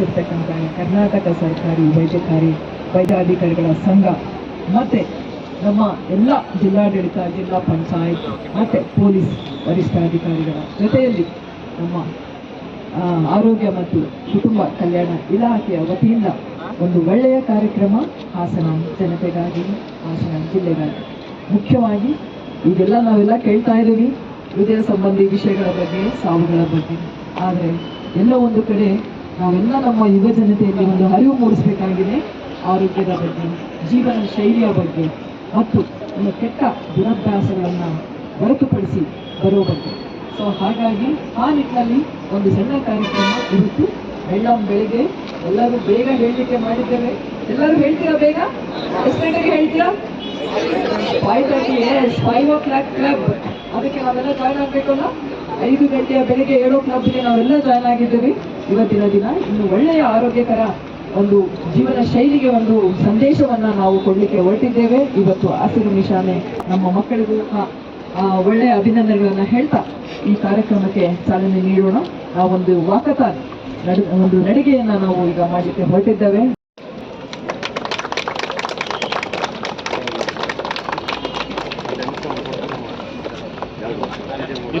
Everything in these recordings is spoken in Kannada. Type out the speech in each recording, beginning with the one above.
ಇರ್ತಕ್ಕಂಥ ಕರ್ನಾಟಕ ಸರ್ಕಾರಿ ವೈದ್ಯಕಾರಿ ವೈದ್ಯಾಧಿಕಾರಿಗಳ ಸಂಘ, ಮತ್ತೆ ನಮ್ಮ ಎಲ್ಲ ಜಿಲ್ಲಾಡಳಿತ, ಜಿಲ್ಲಾ ಪಂಚಾಯತ್, ಮತ್ತೆ ಪೊಲೀಸ್ ವರಿಷ್ಠಾಧಿಕಾರಿಗಳ ಜೊತೆಯಲ್ಲಿ ನಮ್ಮ ಆರೋಗ್ಯ ಮತ್ತು ಕುಟುಂಬ ಕಲ್ಯಾಣ ಇಲಾಖೆಯ ವತಿಯಿಂದ ಒಂದು ಒಳ್ಳೆಯ ಕಾರ್ಯಕ್ರಮ ಹಾಸನ ಜನತೆಗಾಗಿ, ಹಾಸನ ಜಿಲ್ಲೆಗಾಗಿ. ಮುಖ್ಯವಾಗಿ ಇದೆಲ್ಲ ನಾವೆಲ್ಲ ಕೇಳ್ತಾ ಇದ್ದೀವಿ, ಹೃದಯ ಸಂಬಂಧಿ ವಿಷಯಗಳ ಬಗ್ಗೆ, ಸಾವುಗಳ ಬಗ್ಗೆ. ಆದರೆ ಎಲ್ಲ ಒಂದು ಕಡೆ ನಾವೆಲ್ಲ ನಮ್ಮ ಯುವ ಜನತೆಯಲ್ಲಿ ಒಂದು ಅರಿವು ಮೂಡಿಸಬೇಕಾಗಿದೆ ಆರೋಗ್ಯದ ಬಗ್ಗೆ, ಜೀವನ ಶೈಲಿಯ ಬಗ್ಗೆ ಮತ್ತು ನಮ್ಮ ಕೆಟ್ಟ ದುರಭ್ಯಾಸಗಳನ್ನು ಹೊರತುಪಡಿಸಿ ಬರೋ ಬಗ್ಗೆ. ಸೊ ಹಾಗಾಗಿ ಆ ನಿಟ್ಟಿನಲ್ಲಿ ಒಂದು ಸಣ್ಣ ಕಾರ್ಯಕ್ರಮ ಇವತ್ತು ಬೆಳ್ಳಂ ಬೆಳಿಗ್ಗೆ ಎಲ್ಲರೂ ಬೇಗ ಹೇಳಲಿಕ್ಕೆ ಮಾಡಿದ್ದೇವೆ. ಎಲ್ಲರೂ ಹೇಳ್ತೀರಾ ಬೇಗ? ಎಷ್ಟು ಗಂಟೆಗೆ ಹೇಳ್ತೀರಾ? Five thirty yes five o'clock club ಅದಕ್ಕೆ ನಾವೆಲ್ಲ ಜಾಯ್ನ್ ಆಗಬೇಕಲ್ಲ? ಐದು ಗಂಟೆಯ ಬೆಳಿಗ್ಗೆ ಏಳು ಕ್ಲಬ್ಗೆ ನಾವೆಲ್ಲ ಜಾಯ್ನ್ ಆಗಿದ್ದೀವಿ. ಇವತ್ತಿನ ದಿನ ಇನ್ನು ಒಳ್ಳೆಯ ಆರೋಗ್ಯಕರ ಒಂದು ಜೀವನ ಶೈಲಿಗೆ ಒಂದು ಸಂದೇಶವನ್ನ ನಾವು ಕೊಡಲಿಕ್ಕೆ ಹೊರಟಿದ್ದೇವೆ. ಇವತ್ತು ಹಸಿರು ನಿಶಾನೆ ನಮ್ಮ ಮಕ್ಕಳಿಗೂ ಒಳ್ಳೆಯ ಅಭಿನಂದನೆಗಳನ್ನ ಹೇಳ್ತಾ ಈ ಕಾರ್ಯಕ್ರಮಕ್ಕೆ ಚಾಲನೆ ನೀಡೋಣ. ಆ ಒಂದು ವಾಕಥಾನ್ ನಡೆ, ಒಂದು ನಡಿಗೆಯನ್ನ ನಾವು ಈಗ ಮಾಡಲಿಕ್ಕೆ ಹೊರಟಿದ್ದೇವೆ ಟ್ಯಾಂಕ್ಸ್ ಇರ್ತಕ್ಕಂಥ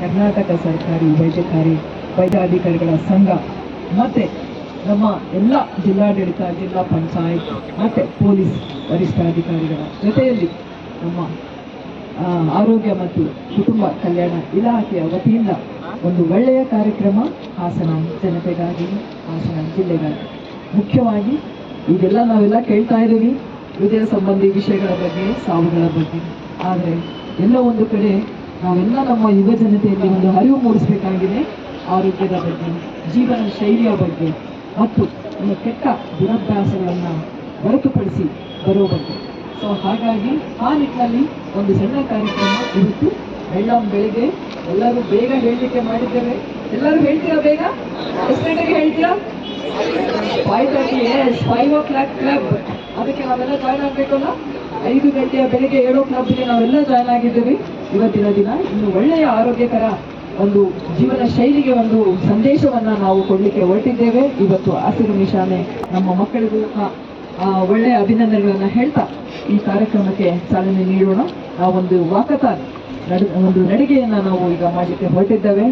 ಕರ್ನಾಟಕ ಸರ್ಕಾರಿ ವೈದ್ಯಕಾರಿ ವೈದ್ಯಾಧಿಕಾರಿಗಳ ಸಂಘ, ಮತ್ತೆ ನಮ್ಮ ಎಲ್ಲ ಜಿಲ್ಲಾಡಳಿತ, ಜಿಲ್ಲಾ ಪಂಚಾಯತ್, ಮತ್ತೆ ಪೊಲೀಸ್ ವರಿಷ್ಠಾಧಿಕಾರಿಗಳ ಜೊತೆಯಲ್ಲಿ ನಮ್ಮ ಆರೋಗ್ಯ ಮತ್ತು ಕುಟುಂಬ ಕಲ್ಯಾಣ ಇಲಾಖೆಯ ವತಿಯಿಂದ ಒಂದು ಒಳ್ಳೆಯ ಕಾರ್ಯಕ್ರಮ, ಹಾಸನ ಜನತೆಗಾಗಿ, ಹಾಸನ ಜಿಲ್ಲೆಗಾಗಿ. ಮುಖ್ಯವಾಗಿ, ಇದೆಲ್ಲ ನಾವೆಲ್ಲ ಕೇಳ್ತಾ ಇದ್ದೀವಿ. ಹೃದಯ ಸಂಬಂಧಿ ವಿಷಯಗಳ ಬಗ್ಗೆ, ಸಾವುಗಳ ಬಗ್ಗೆ. ಆದರೆ ಎಲ್ಲ ಒಂದು ಕಡೆ ನಾವೆಲ್ಲ ನಮ್ಮ ಯುವ ಜನತೆಯಲ್ಲಿ ಒಂದು ಅರಿವು ಮೂಡಿಸಬೇಕಾಗಿದೆ ಆರೋಗ್ಯದ ಬಗ್ಗೆ, ಜೀವನ ಶೈಲಿಯ ಬಗ್ಗೆ ಮತ್ತು ನಮ್ಮ ಕೆಟ್ಟ ದುರಭ್ಯಾಸಗಳನ್ನು ಹೊರತುಪಡಿಸಿ ಬರೋ ಬಗ್ಗೆ. ಸೊ ಹಾಗಾಗಿ ಆ ನಿಟ್ಟಿನಲ್ಲಿ ಒಂದು ಸಣ್ಣ ಕಾರ್ಯಕ್ರಮ ಇವತ್ತು ಬೆಳ್ಳಂ ಬೆಳಿಗ್ಗೆ ಎಲ್ಲರೂ ಬೇಗ ಹೇಳಲಿಕ್ಕೆ ಮಾಡಿದ್ದೇವೆ. ಎಲ್ಲರೂ ಹೇಳ್ತೀರಾ ಬೇಗ? ಎಷ್ಟು ಗಂಟೆಗೆ ಹೇಳ್ತೀರಾ? Five thirty five o'clock club ಅದಕ್ಕೆ ನಾವೆಲ್ಲ ಜಾಯ್ನ್ ಆಗಬೇಕಲ್ಲ? ಐದು ಗಂಟೆಯ ಬೆಳಿಗ್ಗೆ ಏಳು ಕ್ಲಬ್ಗೆ ನಾವೆಲ್ಲ ಜಾಯ್ನ್ ಆಗಿದ್ದೀವಿ. ಇವತ್ತಿನ ದಿನ ಇನ್ನು ಒಳ್ಳೆಯ ಆರೋಗ್ಯಕರ ಒಂದು ಜೀವನ ಶೈಲಿಗೆ ಒಂದು ಸಂದೇಶವನ್ನ ನಾವು ಕೊಡಲಿಕ್ಕೆ ಹೊರಟಿದ್ದೇವೆ. ಇವತ್ತು ಹಸಿರು ನಿಶಾನೆ ನಮ್ಮ ಮಕ್ಕಳಿಗೂ ಒಳ್ಳೆಯ ಅಭಿನಂದನೆಗಳನ್ನ ಹೇಳ್ತಾ ಈ ಕಾರ್ಯಕ್ರಮಕ್ಕೆ ಚಾಲನೆ ನೀಡೋಣ. ಆ ಒಂದು ವಾಕಥಾನ್ ಒಂದು ನಡಿಗೆಯನ್ನ ನಾವು ಈಗ ಮಾಡಲಿಕ್ಕೆ ಹೊರಟಿದ್ದೇವೆ.